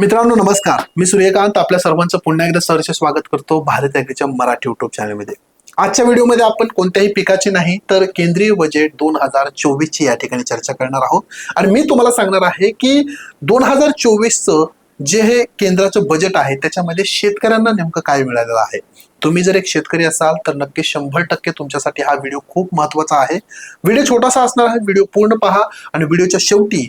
मित्रांनो नमस्कार. मी सूर्यकांत आपल्या सर्वांचं पुन्हा एकदा सरचे स्वागत करतो भारत ॲग्रीच्या मराठी युट्यूब चॅनलमध्ये आजच्या व्हिडिओमध्ये आपण कोणत्याही पिकाची नाही तर केंद्रीय बजेट दोन हजार चोवीसची या ठिकाणी चर्चा करणार आहोत. आणि मी तुम्हाला सांगणार आहे की दोन हजार चोवीसचं जे हे केंद्राचं बजेट आहे त्याच्यामध्ये शेतकऱ्यांना नेमकं काय मिळालेलं आहे? तुम्ही जर एक शेतकरी असाल तर नक्की शंभर टक्के तुमच्यासाठी हा व्हिडिओ खूप महत्त्वाचा आहे. व्हिडिओ छोटासा असणार आहे व्हिडिओ पूर्ण पहा. आणि व्हिडिओच्या शेवटी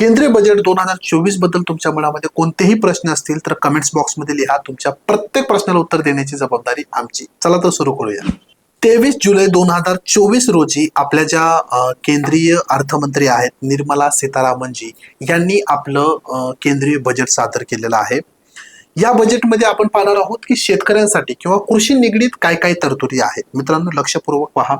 केंद्रीय बजेट दोन हजार चोवीसबद्दल तुमच्या मनामध्ये कोणतेही प्रश्न असतील तर कमेंट्स बॉक्समध्ये लिहा. तुमच्या प्रत्येक प्रश्नाला उत्तर देण्याची जबाबदारी आमची. चला तर सुरू करूया. तेवीस जुलै दोन हजार चोवीस रोजी आपल्या ज्या केंद्रीय अर्थमंत्री आहेत निर्मला सीतारामनजी यांनी आपलं केंद्रीय बजेट सादर केलेलं आहे. या बजेटमध्ये आपण पाहणार आहोत की शेतकऱ्यांसाठी किंवा कृषी निगडीत काय काय तरतुदी आहेत. मित्रांनो लक्षपूर्वक पहा.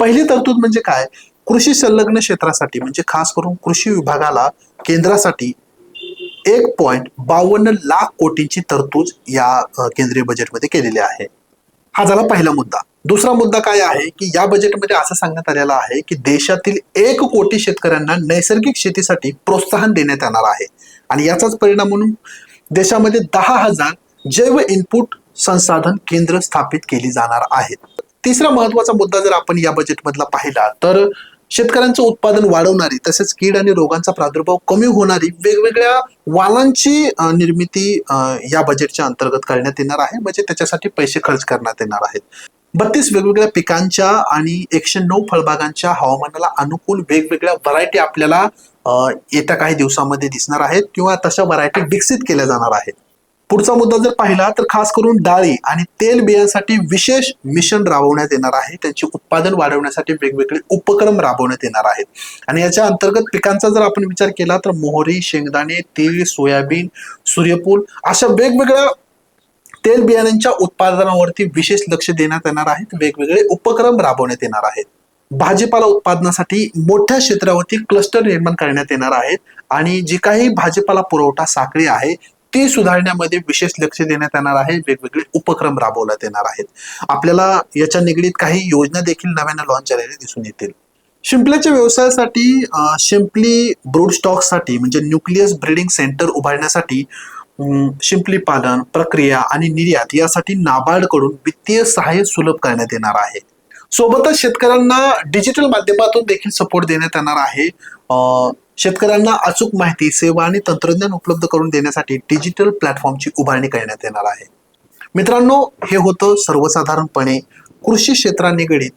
पहिली तरतूद म्हणजे काय? कृषी संलग्न क्षेत्रासाठी म्हणजे खास करून कृषी विभागाला केंद्रासाठी एक पॉईंट बावन्न लाख कोटींची तरतूद या केंद्रीय बजेटमध्ये केलेली आहे. हा झाला पहिला मुद्दा. दुसरा मुद्दा काय आहे की या बजेटमध्ये असं सांगण्यात आलेलं आहे की देशातील एक कोटी शेतकऱ्यांना नैसर्गिक शेतीसाठी प्रोत्साहन देण्यात येणार आहे. आणि याचाच परिणाम म्हणून देशामध्ये दहा हजार जैव इनपुट संसाधन केंद्र स्थापित केली जाणार आहेत. तिसरा महत्त्वाचा मुद्दा जर आपण या बजेटमधला पाहिला तर शेतकऱ्यांचं उत्पादन वाढवणारी तसेच कीड आणि रोगांचा प्रादुर्भाव कमी होणारी वेगवेगळ्या वालांची निर्मिती या बजेटच्या अंतर्गत करण्यात येणार आहे. म्हणजे त्याच्यासाठी पैसे खर्च करण्यात येणार आहेत. बत्तीस वेगवेगळ्या पिकांच्या आणि एकशे नऊ फळबागांच्या हवामानाला अनुकूल वेगवेगळ्या व्हरायटी आपल्याला येत्या काही दिवसामध्ये दिसणार आहेत किंवा तशा व्हरायटी विकसित केल्या जाणार आहेत. पुढचा मुद्दा जर पाहिला तर खास करून डाळी आणि तेल बियांसाठी विशेष मिशन राबवण्यात येणार आहे. त्यांचे उत्पादन वाढवण्यासाठी वेगवेगळे उपक्रम राबवण्यात येणार आहेत. आणि याच्या अंतर्गत पिकांचा जर आपण विचार केला तर मोहरी शेंगदाणे तीळ सोयाबीन सूर्यफूल अशा वेगवेगळ्या तेल बियाण्यांच्या उत्पादनावरती विशेष लक्ष देण्यात येणार आहे वेगवेगळे उपक्रम राबवण्यात येणार आहेत. भाजीपाला उत्पादनासाठी मोठ्या क्षेत्रावरती क्लस्टर निर्माण करण्यात येणार आहेत. आणि जी काही भाजीपाला पुरवठा साखळी आहे ते सुधारण्यामध्ये विशेष लक्ष देण्यात येणार आहे. वेगवेगळे उपक्रम राबवण्यात येणार आहेत. आपल्याला याच्या निगडीत काही योजना देखील नव्यानं लॉन्च झालेल्या दिसून येतील. शिंपल्याच्या व्यवसायासाठी शिंपली ब्रूड स्टॉकसाठी म्हणजे न्यूक्लियस ब्रीडिंग सेंटर उभारण्यासाठी शिंपली पालन प्रक्रिया आणि निर्यात यासाठी नाबार्डकडून वित्तीय सहाय्य सुलभ करण्यात येणार आहे. सोबतच शेतकऱ्यांना डिजिटल माध्यमातून देखील सपोर्ट देण्यात येणार आहे. शेतकऱ्यांना अचूक माहिती सेवा आणि तंत्रज्ञान उपलब्ध करून देण्यासाठी डिजिटल प्लॅटफॉर्मची उभारणी करण्यात येणार आहे. मित्रांनो हे होतं सर्वसाधारणपणे कृषी क्षेत्रानिगडीत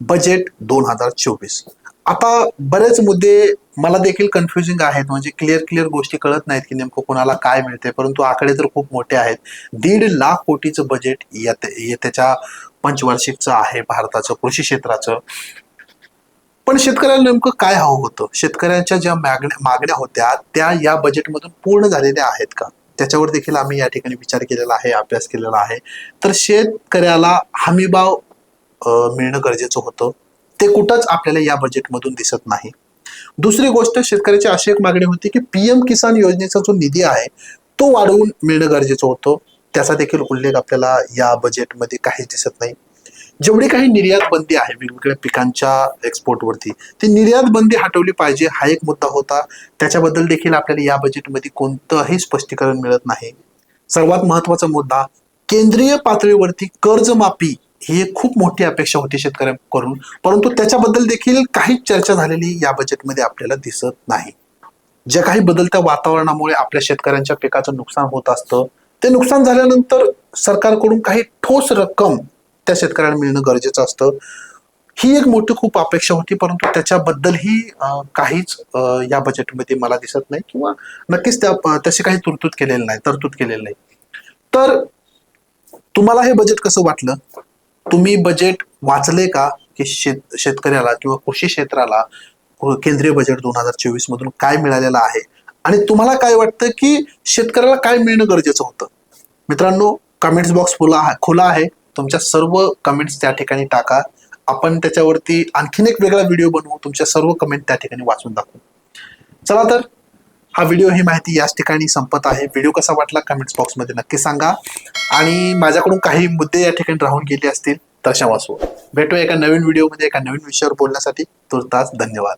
बजेट दोन हजार चोवीस. आता बरेच मुद्दे मला देखील कन्फ्युजिंग आहेत म्हणजे क्लिअर क्लिअर गोष्टी कळत नाहीत की नेमकं कोणाला काय मिळते परंतु आकडे तर खूप मोठे आहेत. दीड लाख कोटीचं बजेट येत्याच्या पंचवार्षिकचं आहे भारताचं कृषी क्षेत्राचं. पण शेतकऱ्याला नेमकं काय हवं होतं? शेतकऱ्यांच्या ज्या मागण्या मागण्या होत्या त्या या बजेटमधून पूर्ण झालेल्या आहेत का? त्याच्यावर देखील आम्ही या ठिकाणी विचार केलेला आहे अभ्यास केलेला आहे. तर शेतकऱ्याला हमीभाव मिळणं गरजेचं होतं. ते कुठंच आपल्याला या बजेटमधून दिसत नाही. दुसरी गोष्ट शेतकऱ्याची अशी एक मागणी होती की पी एम किसान योजनेचा जो निधी आहे तो वाढवून मिळणं गरजेचं होतं. त्याचा देखील उल्लेख आपल्याला या बजेटमध्ये काहीच दिसत नाही. जेवढी काही निर्यात बंदी आहे वेगवेगळ्या पिकांच्या एक्सपोर्टवरती ती निर्यात बंदी हटवली पाहिजे हा एक मुद्दा होता. त्याच्याबद्दल देखील आपल्याला या बजेटमध्ये कोणतंही स्पष्टीकरण मिळत नाही. सर्वात महत्त्वाचा मुद्दा केंद्रीय पातळीवरती कर्जमाफी ही एक खूप मोठी अपेक्षा होती शेतकऱ्यांकडून परंतु त्याच्याबद्दल देखील काहीच चर्चा झालेली या बजेटमध्ये आपल्याला दिसत नाही. ज्या काही बदलत्या वातावरणामुळे आपल्या शेतकऱ्यांच्या पिकाचं नुकसान होत असतं ते नुकसान झाल्यानंतर सरकारकडून काही ठोस रक्कम त्या शेतकऱ्याला मिळणं गरजेचं असतं. ही एक मोठी खूप अपेक्षा होती परंतु त्याच्याबद्दलही काहीच या बजेटमध्ये मला दिसत नाही किंवा नक्कीच त्या तशी काही तरतूद केलेली नाही तरतूद केलेली नाही. तर तुम्हाला हे बजेट कसं वाटलं? तुम्ही बजेट वाचले का? की शेत शेतकऱ्याला किंवा कृषी क्षेत्राला केंद्रीय बजेट दोन हजार चोवीस मधून काय मिळालेलं आहे? आणि तुम्हाला काय वाटतं की शेतकऱ्याला काय मिळणं गरजेचं होतं? मित्रांनो कमेंट्स बॉक्स खुला खुला आहे. तुमच्या सर्व कमेंट्स त्या ठिकाणी टाका. आपण त्याच्यावरती आणखीन एक वेगळा व्हिडिओ बनवू. तुमच्या सर्व कमेंट त्या ठिकाणी वाचून दाखवू. चला तर हा व्हिडिओ ही माहिती याच ठिकाणी संपत आहे. व्हिडिओ कसा वाटला कमेंट्स बॉक्समध्ये नक्की सांगा. आणि माझ्याकडून काही मुद्दे या ठिकाणी राहून गेले असतील तशा वाचू भेटू भेटूया एका नवीन व्हिडिओमध्ये एका नवीन विषयावर बोलण्यासाठी. तुर्तास धन्यवाद.